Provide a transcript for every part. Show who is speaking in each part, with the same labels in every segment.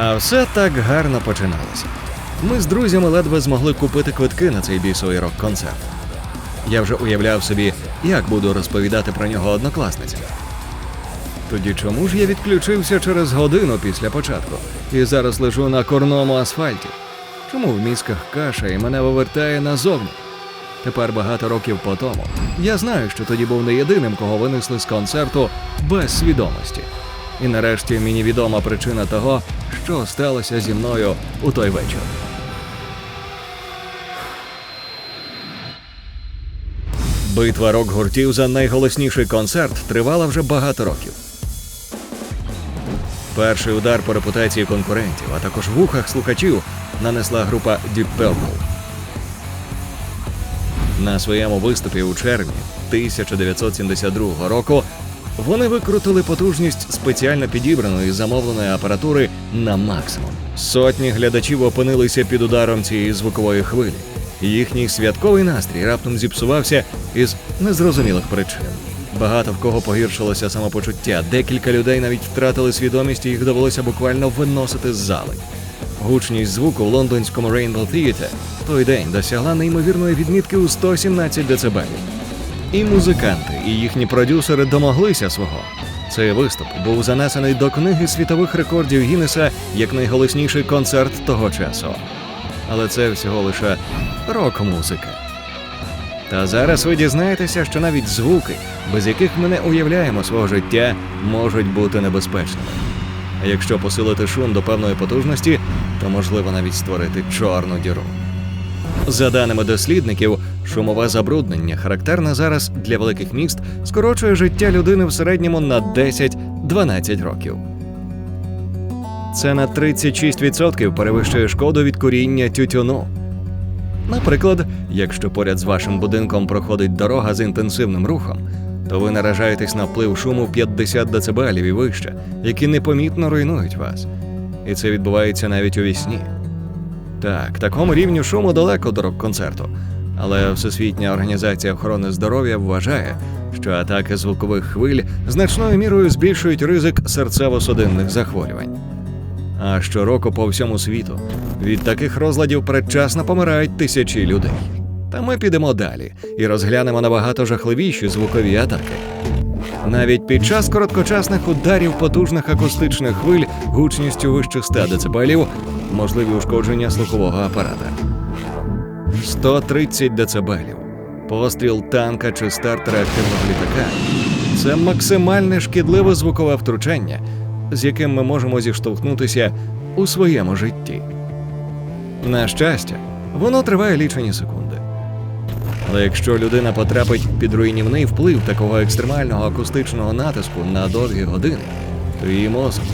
Speaker 1: А все так гарно починалося. Ми з друзями ледве змогли купити квитки на цей бісовий рок-концерт. Я вже уявляв собі, як буду розповідати про нього однокласницям. Тоді чому ж я відключився через годину після початку і зараз лежу на корному асфальті? Чому в мізках каша і мене вивертає назовні? Тепер багато років по тому. Я знаю, що тоді був не єдиним, кого винесли з концерту без свідомості. І нарешті мені відома причина того, що сталося зі мною у той вечір. Битва рок-гуртів за найголосніший концерт тривала вже багато років. Перший удар по репутації конкурентів, а також в ухах слухачів нанесла група Deep Purple. На своєму виступі у червні 1972 року вони викрутили потужність спеціально підібраної замовленої апаратури на максимум. Сотні глядачів опинилися під ударом цієї звукової хвилі. Їхній святковий настрій раптом зіпсувався із незрозумілих причин. Багато в кого погіршилося самопочуття. Декілька людей навіть втратили свідомість, і їх довелося буквально виносити з зали. Гучність звуку в лондонському Rainbow Theatre той день досягла неймовірної відмітки у 117 дБ. І музиканти, і їхні продюсери домоглися свого. Цей виступ був занесений до книги світових рекордів Гіннеса як найголосніший концерт того часу. Але це всього лише рок-музика. Та зараз ви дізнаєтеся, що навіть звуки, без яких ми не уявляємо свого життя, можуть бути небезпечними. А якщо посилити шум до певної потужності, то можливо навіть створити чорну діру. За даними дослідників, шумове забруднення, характерне зараз для великих міст, скорочує життя людини в середньому на 10-12 років. Це на 36% перевищує шкоду від куріння тютюну. Наприклад, якщо поряд з вашим будинком проходить дорога з інтенсивним рухом, то ви наражаєтесь на вплив шуму 50 дБ і вище, які непомітно руйнують вас. І це відбувається навіть у вісні. Так, такому рівню шуму далеко до рок-концерту. Але Всесвітня організація охорони здоров'я вважає, що атаки звукових хвиль значною мірою збільшують ризик серцево-судинних захворювань. А щороку по всьому світу від таких розладів предчасно помирають тисячі людей. Та ми підемо далі і розглянемо набагато жахливіші звукові атаки. Навіть під час короткочасних ударів потужних акустичних хвиль гучністю вище 100 дБ можливі ушкодження слухового апарата. 130 дБ. Постріл танка чи старт реактивного літака це максимальне шкідливе звукове втручання, з яким ми можемо зіштовхнутися у своєму житті. На щастя, воно триває лічені секунди. Але якщо людина потрапить під руйнівний вплив такого екстремального акустичного натиску на довгі години, то її мозок,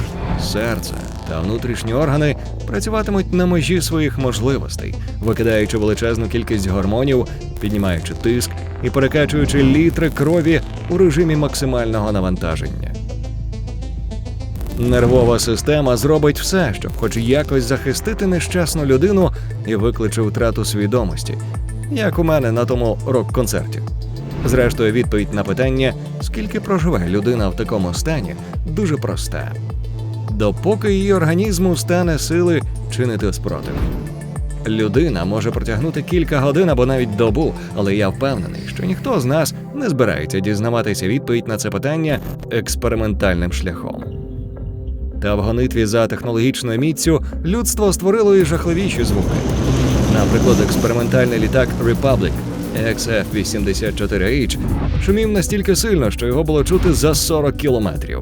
Speaker 1: серце та внутрішні органи працюватимуть на межі своїх можливостей, викидаючи величезну кількість гормонів, піднімаючи тиск і перекачуючи літри крові у режимі максимального навантаження. Нервова система зробить все, щоб хоч якось захистити нещасну людину і викличе втрату свідомості, як у мене на тому рок-концерті. Зрештою, відповідь на питання, скільки проживе людина в такому стані, дуже проста. Допоки її організму стане сили чинити спротив. Людина може протягнути кілька годин або навіть добу, але я впевнений, що ніхто з нас не збирається дізнаватися відповідь на це питання експериментальним шляхом. Та в гонитві за технологічною міцю людство створило і жахливіші звуки. Наприклад, експериментальний літак Republic XF-84H шумів настільки сильно, що його було чути за 40 кілометрів.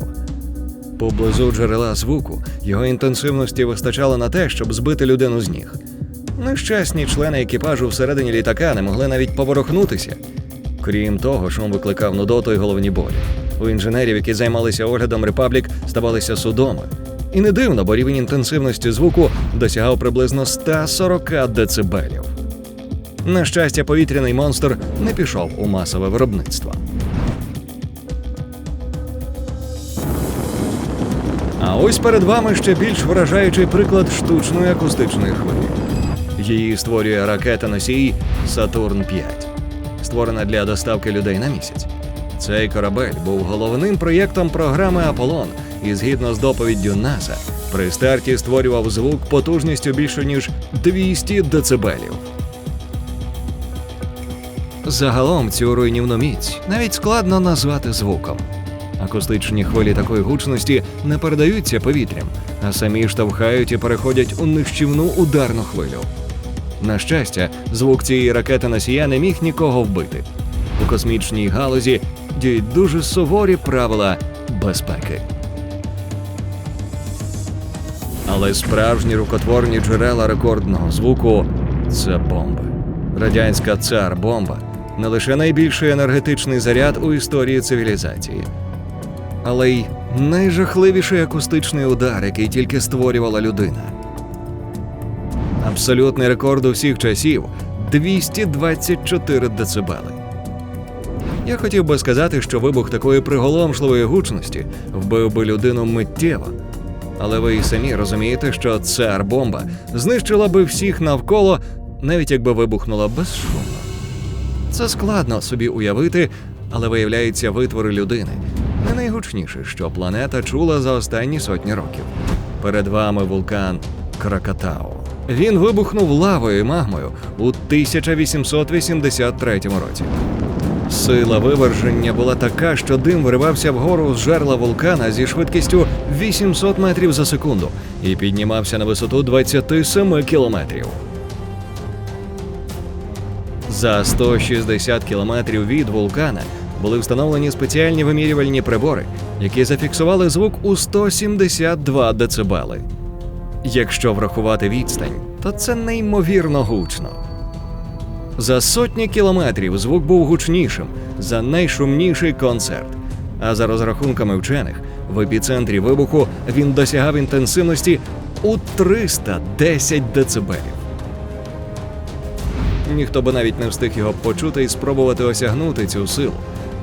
Speaker 1: Поблизу джерела звуку його інтенсивності вистачало на те, щоб збити людину з ніг. Нещасні члени екіпажу всередині літака не могли навіть поворухнутися. Крім того, шум викликав нудоту і головні болі. У інженерів, які займалися оглядом Republic, ставалися судоми. І не дивно, бо рівень інтенсивності звуку досягав приблизно 140 децибелів. На щастя, повітряний монстр не пішов у масове виробництво. А ось перед вами ще більш вражаючий приклад штучної акустичної хвилі. Її створює ракета носій Сатурн 5, створена для доставки людей на місяць. Цей корабель був головним проєктом програми Аполлон і згідно з доповіддю НАСА, при старті створював звук потужністю більше ніж 200 децибелів. Загалом цю руйнівну міць навіть складно назвати звуком. Акустичні хвилі такої гучності не передаються повітрям, а самі штовхають і переходять у нищівну ударну хвилю. На щастя, звук цієї ракети носія не міг нікого вбити. У космічній галузі діють дуже суворі правила безпеки. Але справжні рукотворні джерела рекордного звуку це бомби. Радянська цар бомба не лише найбільший енергетичний заряд у історії цивілізації, але й найжахливіший акустичний удар, який тільки створювала людина. Абсолютний рекорд усіх часів 224 децибели. Я хотів би сказати, що вибух такої приголомшливої гучності вбив би людину миттєво. Але ви і самі розумієте, що цар бомба знищила би всіх навколо, навіть якби вибухнула безшумно. Це складно собі уявити, але виявляється витвори людини. Не найгучніше, що планета чула за останні сотні років. Перед вами вулкан Кракатау. Він вибухнув лавою і магмою у 1883 році. Сила виверження була така, що дим виривався вгору з жерла вулкана зі швидкістю 800 метрів за секунду і піднімався на висоту 27 кілометрів. За 160 кілометрів від вулкана були встановлені спеціальні вимірювальні прибори, які зафіксували звук у 172 децибели. Якщо врахувати відстань, то це неймовірно гучно. За сотні кілометрів звук був гучнішим за найшумніший концерт. А за розрахунками вчених, в епіцентрі вибуху він досягав інтенсивності у 310 децибелів. Ніхто би навіть не встиг його почути і спробувати осягнути цю силу.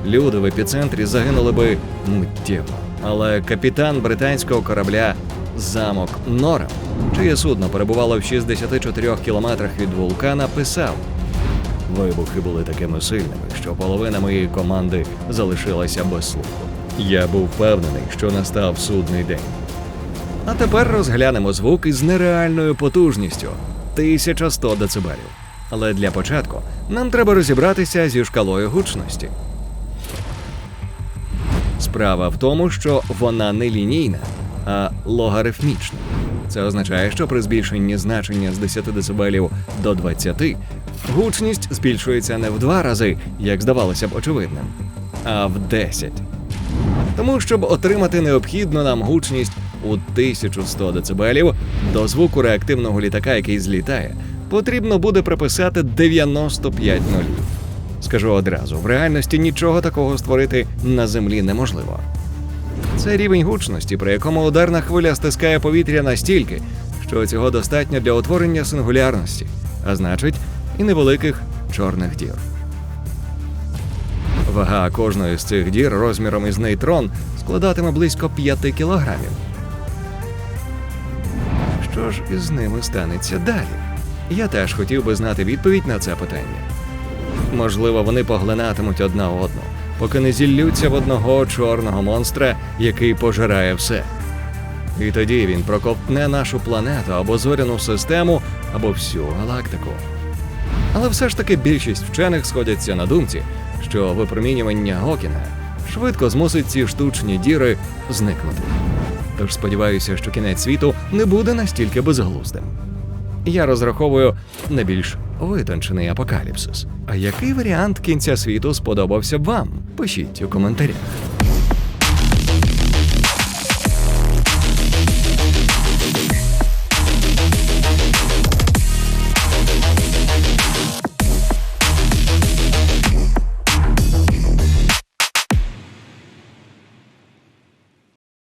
Speaker 1: Люди в епіцентрі загинули би миттєво. Але капітан британського корабля Замок Норем, чиє судно перебувало в 64 кілометрах від вулкана, писав: Вибухи були такими сильними, що половина моєї команди залишилася без слуху. Я був впевнений, що настав судний день. А тепер розглянемо звук із нереальною потужністю 1100 децибелів. Але для початку нам треба розібратися зі шкалою гучності. Справа в тому, що вона не лінійна, а логарифмічна. Це означає, що при збільшенні значення з 10 дБ до 20 гучність збільшується не в два рази, як здавалося б очевидним, а в 10. Тому, щоб отримати необхідну нам гучність у 1100 дБ до звуку реактивного літака, який злітає, потрібно буде приписати 95 нулів. Скажу одразу, в реальності нічого такого створити на землі неможливо. Це рівень гучності, при якому ударна хвиля стискає повітря настільки, що цього достатньо для утворення сингулярності, а значить, і невеликих чорних дір. Вага кожної з цих дір розміром із нейтрон складатиме близько 5 кілограмів. Що ж із ними станеться далі? Я теж хотів би знати відповідь на це питання. Можливо, вони поглинатимуть одна одну, поки не зіллються в одного чорного монстра, який пожирає все. І тоді він проковтне нашу планету або зоряну систему, або всю галактику. Але все ж таки більшість вчених сходяться на думці, що випромінювання Гокіна швидко змусить ці штучні діри зникнути. Тож сподіваюся, що кінець світу не буде настільки безглуздим. Я розраховую на більш витончений апокаліпсис. А який варіант кінця світу сподобався б вам? Пишіть у коментарях.